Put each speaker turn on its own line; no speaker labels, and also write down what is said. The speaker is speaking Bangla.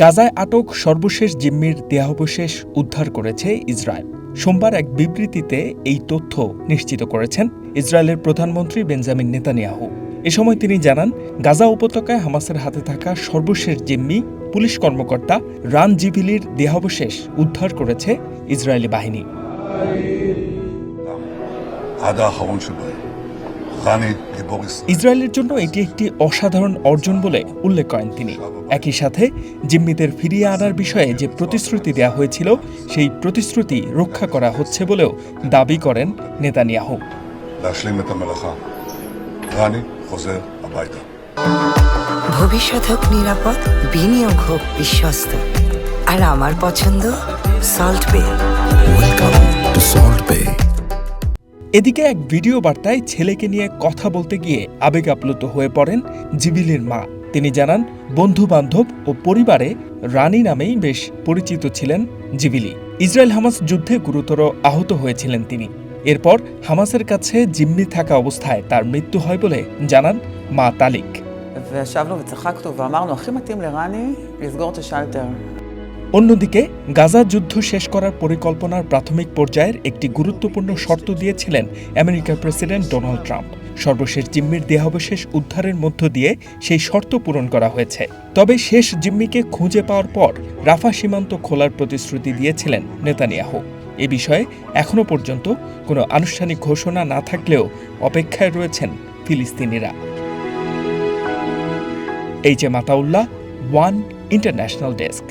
গাজায় আটক সর্বশেষ জিম্মির দেহাবশেষ উদ্ধার করেছে ইসরায়েল। সোমবার এক বিবৃতিতে এই তথ্য নিশ্চিত করেছেন ইসরায়েলের প্রধানমন্ত্রী বেঞ্জামিন নেতানিয়াহু। এ সময় তিনি জানান, গাজা উপত্যকায় হামাসের হাতে থাকা সর্বশেষ জিম্মি পুলিশ কর্মকর্তা রান জিভিলির দেহাবশেষ উদ্ধার করেছে ইসরায়েলি বাহিনী। ইসরায়েলের জন্য এটি একটি অসাধারণ অর্জন বলে উল্লেখ করেন তিনি। একই সাথে জিম্মিদের ফিরিয়ে আনার বিষয়ে যে প্রতিশ্রুতি দেওয়া হয়েছিল সেই প্রতিশ্রুতি রক্ষা করা হচ্ছে বলেও দাবি করেন নেতানিয়াহু।
ভবিষ্যৎ হোক নিরাপদ বিনিয়োগ হোক বিশ্বস্ত। আর আমার পছন্দ সল্ট বে
ওয়েলকাম টু সল্ট পে
এদিকে এক ভিডিও বার্তায় ছেলেকে নিয়ে কথা বলতে গিয়ে আবেগ আপ্লুত হয়ে পড়েন জিবিলির মা তিনি জানান বন্ধু বান্ধব ও পরিবারে রানী নামেই বেশ পরিচিত ছিলেন জিবিলি ইসরায়েল হামাস যুদ্ধে গুরুতর আহত হয়েছিলেন তিনি এরপর হামাসের কাছে জিম্মি থাকা অবস্থায় তার মৃত্যু হয় বলে জানান মা তালিক
וישבנו וצחקנו ואמרנו, הכי מתאים לרני לסגור את השלטר.
অন্যদিকে, গাজা যুদ্ধ শেষ করার পরিকল্পনার প্রাথমিক পর্যায়ের একটি গুরুত্বপূর্ণ শর্ত দিয়েছিলেন আমেরিকার প্রেসিডেন্ট ডোনাল্ড ট্রাম্প। সর্বশেষ জিম্মির দেহাবশেষ উদ্ধারের মধ্য দিয়ে সেই শর্ত পূরণ করা হয়েছে। তবে শেষ জিম্মিকে খুঁজে পাওয়ার পর রাফা সীমান্ত খোলার প্রতিশ্রুতি দিয়েছিলেন নেতানিয়াহু। এ বিষয়ে এখনও পর্যন্ত কোনো আনুষ্ঠানিক ঘোষণা না থাকলেও অপেক্ষায় রয়েছেন ফিলিস্তিনিরা। H A Mataullah, one international desk.